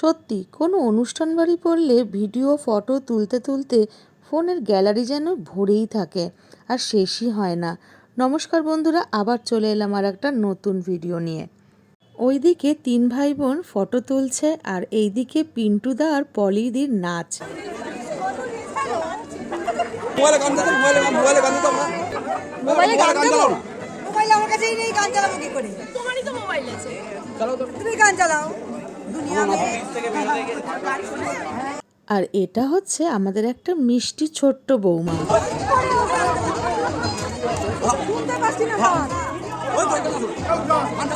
সত্যি কোনো অনুষ্ঠান বাড়ি পড়লে ভিডিও ফটো তুলতে তুলতে ফোনের গ্যালারি যেন ভরেই থাকে আর শেষই হয় না। নমস্কার বন্ধুরা আবার চলে এলাম আর একটা নতুন ভিডিও নিয়ে। ওইদিকে তিন ভাই বোন ফটো তুলছে আর এই এইদিকে পিন্টুদা আর পলিদির নাচ। মোবাইলে গান চালাও মোবাইলে গান মোবাইলে গান চালাও না মোবাইলে গান চালাও চালাও মোবাইল আমার কাছেই নেই গান চালাবো কি করে? তোমারই তো মোবাইল আছে। চালাও তো। তুমি গান চালাও। আর এটা হচ্ছে আমাদের একটা মিষ্টি ছোট্ট বৌমা।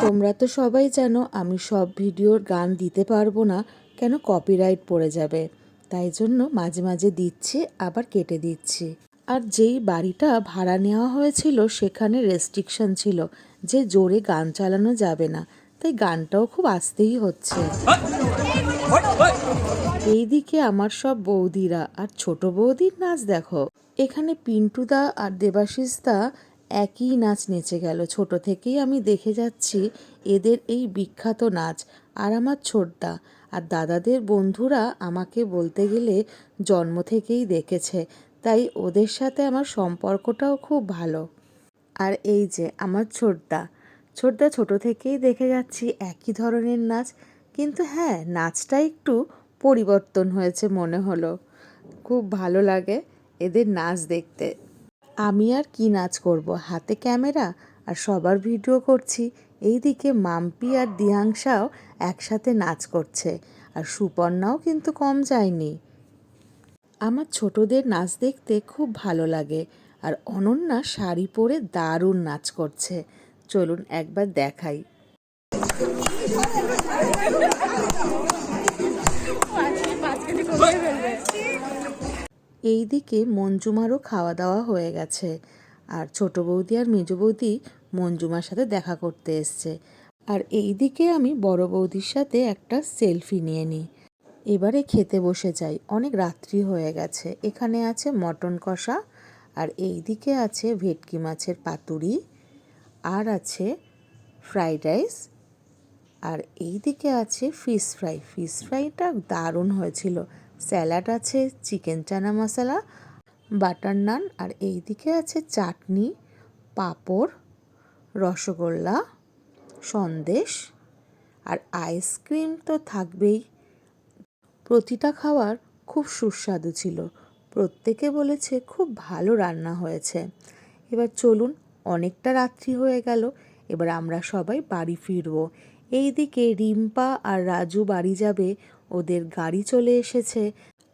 তোমরা তো সবাই জানো, আমি সব ভিডিওর গান দিতে পারব না, কেন কপিরাইট পড়ে যাবে। তাই জন্য মাঝে মাঝে দিচ্ছি, আবার কেটে দিচ্ছি। আর যেই বাড়িটা ভাড়া নেওয়া হয়েছিল, সেখানে রেস্ট্রিকশন ছিল যে জোরে গান চালানো যাবে না। তাই গানটাও খুব আসতেই হচ্ছে। এইদিকে আমার সব বৌদিরা, আর ছোট বৌদির নাচ দেখো। এখানে পিন্টুদা আর দেবাশিসদা একই নাচ নেচে গেল। ছোট থেকেই আমি দেখে যাচ্ছি এদের এই বিখ্যাত নাচ। আর আমার ছোটদা আর দাদাদের বন্ধুরা আমাকে বলতে গেলে জন্ম থেকেই দেখেছে, তাই ওদের সাথে আমার সম্পর্কটাও খুব ভালো। আর এই যে আমার ছোটদা ছোটদা ছোট থেকেই দেখে যাচ্ছি একই ধরনের নাচ। কিন্তু হ্যাঁ নাচটা একটু পরিবর্তন হয়েছে মনে হলো। খুব ভালো লাগে এদের নাচ দেখতে। আমি আর কি নাচ করব? হাতে ক্যামেরা আর সবার ভিডিও করছি। এইদিকে মাম্পি আর দিহাংসাও একসাথে নাচ করছে আর সুপর্ণাও কিন্তু কম যায়নি। আমার ছোটদের নাচ দেখতে খুব ভালো লাগে আর অনন্যা শাড়ি পরে দারুণ নাচ করছে। চলুন একবার দেখাই। এই দিকে মঞ্জুমারও খাওয়া দাওয়া হয়ে গেছে আর ছোট বৌদি আর মেজ বৌদি মঞ্জুমার সাথে দেখা করতে এসছে। আর এই দিকে আমি বড় বৌদির সাথে একটা সেলফি নিয়ে নিই। এবারে খেতে বসে যাই। অনেক রাত্রি হয়ে গেছে। এখানে আছে মটন কষা আর এই দিকে আছে ভেটকি মাছের পাতুরি। আর আছে ফ্রাইড রাইস, আর এই দিকে আছে ফিশ ফ্রাই। ফিশ ফ্রাইটা দারুণ হয়েছিল। স্যালাড আছে, চিকেন চানা মশলা, বাটার নান, আর এই দিকে আছে চাটনি, পাঁপড়, রসগোল্লা, সন্দেশ, আর আইসক্রিম তো থাকবেই। প্রতিটা খাবার খুব সুস্বাদু ছিল। প্রত্যেকে বলেছে খুব ভালো রান্না হয়েছে। এবার চলুন অনেকটা রাত্রি হয়ে গেল, এবার আমরা সবাই বাড়ি ফিরবো। এইদিকে রিম্পা আর রাজু বাড়ি যাবে, ওদের গাড়ি চলে এসেছে।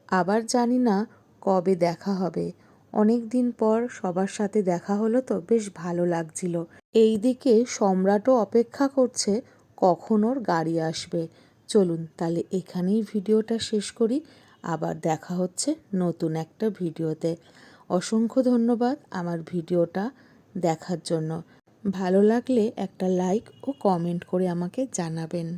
আবার জানি না কবে দেখা হবে। অনেক দিন পর সবার সাথে দেখা হলো তো, বেশ ভালো লাগছিল। এইদিকে সম্রাটও অপেক্ষা করছে কখন ওর গাড়ি আসবে। চলুন তাহলে এখানেই ভিডিওটা শেষ করি। আবার দেখা হচ্ছে নতুন একটা ভিডিওতে। অসংখ্য ধন্যবাদ আমার ভিডিওটা দেখার জন্য। ভালো লাগলে একটা লাইক ও কমেন্ট করে আমাকে জানাবেন।